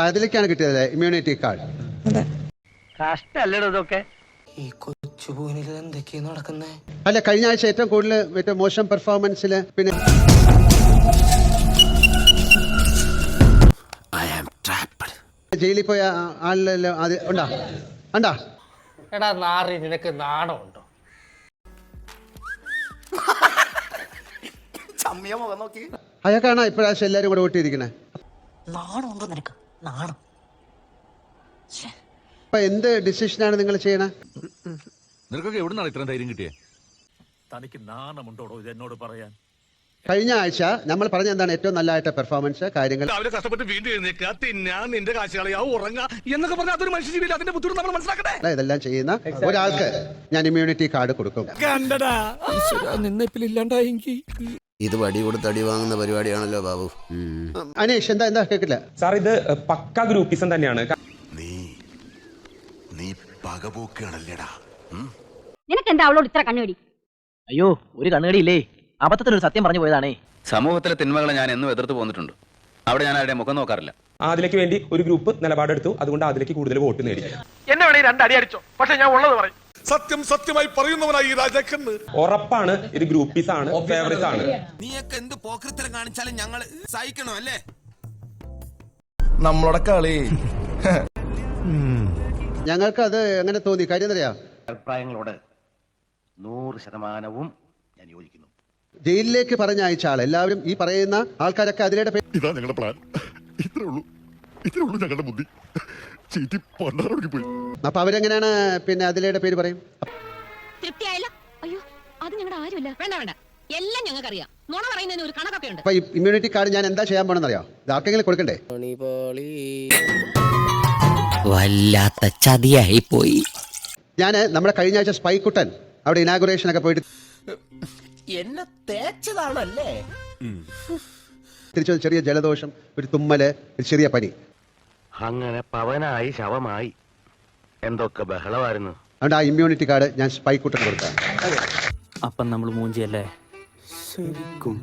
അപ്പൊ കിട്ടിയത് അല്ലേ ഇമ്മ്യൂണിറ്റി കാർഡ് ഈ കൊച്ചുപൂനിൽ എന്തൊക്കെയാ നടക്കുന്നേ? അല്ല കഴിഞ്ഞ ആഴ്ച ഏറ്റവും കൂടുതൽ ഏറ്റവും മോശം പെർഫോമൻസിൽ പിന്നെ ജയിലിൽ പോയ ആളിലല്ലോ അത് ഉണ്ടാ? ഉണ്ടാ? എടാ നാറി നിനക്ക് നാണമുണ്ടോ? അയാൾക്കാണോ ഇപ്രാവശ്യം എല്ലാരും കൂടെ ഓട്ടിയിരിക്കണേ നാണമുണ്ടോ നിനക്ക്? നാണം അപ്പൊ എന്ത് ഡിസിഷനാണ് നിങ്ങൾ ചെയ്യണേ? നിനക്കൊക്കെ എവിടുന്നാണ് ഇത്രയും ധൈര്യം കിട്ടിയേ? തനിക്ക് നാണമുണ്ടോടോ ഇത് എന്നോട് പറയാൻ? കഴിഞ്ഞ ആഴ്ച നമ്മൾ പറഞ്ഞ എന്താണ് ഏറ്റവും നല്ലതായിട്ട് പെർഫോമൻസ് കാര്യങ്ങൾ. അവർ കഷ്ടപ്പെട്ട് വീണ്ടും എഴുന്നേക്കുക തിന്നാ നിന്റെ കാശ് കളയാ ഉറങ്ങാ എന്നൊക്കെ പറഞ്ഞ അതൊരു മനുഷ്യ ജീവിതം അതിന്റെ ബുദ്ധിമുട്ട് നമ്മൾ മനസ്സിലാക്കട്ടെ? ഇതെല്ലാം ചെയ്യുന്ന ഒരാൾക്ക് ഞാൻ ഇമ്മ്യൂണിറ്റി കാർഡ് കൊടുക്കും. നിന്നെപ്പിലില്ലാണ്ടായെങ്കിൽ ഇത് വടി കൊടുത്ത് അടി വാങ്ങുന്ന പരിപാടിയാണല്ലോ ബാബു. അനേഷ് എന്താ എന്താ കേക്കില്ല? സാർ ഇത് പക്ക ഗ്രൂപ്പിസം തന്നെയാണ്. നീ നീ പകപോക്കാണല്ലേടാ നിനക്ക് എന്താ അവളോട് ഇത്ര കണ്ണുകടി? അയ്യോ ഒരു കണ്ണുകടി ഇല്ലേ അബദ്ധത്തിനൊരു സത്യം പറഞ്ഞു പോയതാണേ. സമൂഹത്തിലെ തിന്മകളെ ഞാൻ എന്നും എതിർത്ത് പോന്നിട്ടുണ്ട്. അവിടെ ഞാൻ ആരുടെ മുഖം നോക്കാറില്ല. അതിലേക്ക് വേണ്ടി ഒരു ഗ്രൂപ്പ് നിലപാടെടുത്തു. അതുകൊണ്ട് അതിലേക്ക് കൂടുതൽ വോട്ട് നേടി. എന്നെ വേണേ രണ്ട് അടി അടിച്ചോ. പക്ഷെ ഞാൻ ഉള്ളത് പറയും. സത്യം സത്യമായി പറയുന്നവനായി ഈ രാജാക്കന്ന് ഉറപ്പാണ് ഇത് ഗ്രൂപ്പീസ് ആണ് ഫേവറേറ്റ്സ് ആണ്. നീയൊക്കെ എന്ത് പോക്രിത്തരം കാണിച്ചാലും ഞങ്ങൾ സഹിക്കണോ അല്ലേ? നമ്മളുടെ കളി. ഞങ്ങൾക്ക് അത് എങ്ങനെ തോന്നി? കാര്യം അറിയാം അഭിപ്രായങ്ങളോട് നൂറ് ശതമാനവും ഞാൻ യോജിക്കുന്നു. ജയിലിലേക്ക് പറഞ്ഞ അയച്ച ആൾ എല്ലാവരും ഈ പറയുന്ന ആൾക്കാരൊക്കെ അതിലേടെ ഇതാ ഞങ്ങളുടെ പ്ലാൻ ഇത്രേ ഉള്ളൂ. ഇത്രേ ഉള്ളൂ ഞങ്ങളുടെ ബുദ്ധി. ചീറ്റി പൊന്നാറോടിക്ക് പോയി. അപ്പൊ അവരെങ്ങനെയാണ് പിന്നെ അതിലേടെ പേര് പറയും? തൃപ്തിയായല്ലോ. അയ്യോ അത് ഞങ്ങളുടെ ആരുമല്ല. വേണ്ട വേണ്ട. എല്ലാം നുണ പറയുന്നതിന് ഒരു കണക്കൊക്കെ ഉണ്ട്. അപ്പൊ ഈ ഇമ്മ്യൂണിറ്റി കാർഡ് ഞാൻ എന്താ ചെയ്യാൻ പോണെന്ന് അറിയാം ഇത് ആർക്കെങ്കിലും കൊടുക്കണ്ടേ? വല്ലാത്ത ചതിയായി പോയി ഞാൻ നമ്മുടെ കഴിഞ്ഞ ആഴ്ച സ്പൈക്കുട്ടൻ അവിടെ ഇനാഗുറേഷൻ ഒക്കെ പോയിട്ട് എന്നെ തേച്ചതാണല്ലേ? തിരിച്ചൊരു ചെറിയ ജലദോഷം ഒരു തുമ്മൽ ഒരു ചെറിയ പനി. അങ്ങനെ പവനായി ശവമായി. എന്തൊക്കെ ബഹളമായിരുന്നു? അതുകൊണ്ട് ആ ഇമ്മ്യൂണിറ്റി കാർഡ് ഞാൻ സ്പൈക്കൂട്ടം കൊടുക്കാം. അപ്പം നമ്മൾ മൂഞ്ചിയല്ലേ? ശരിക്കും.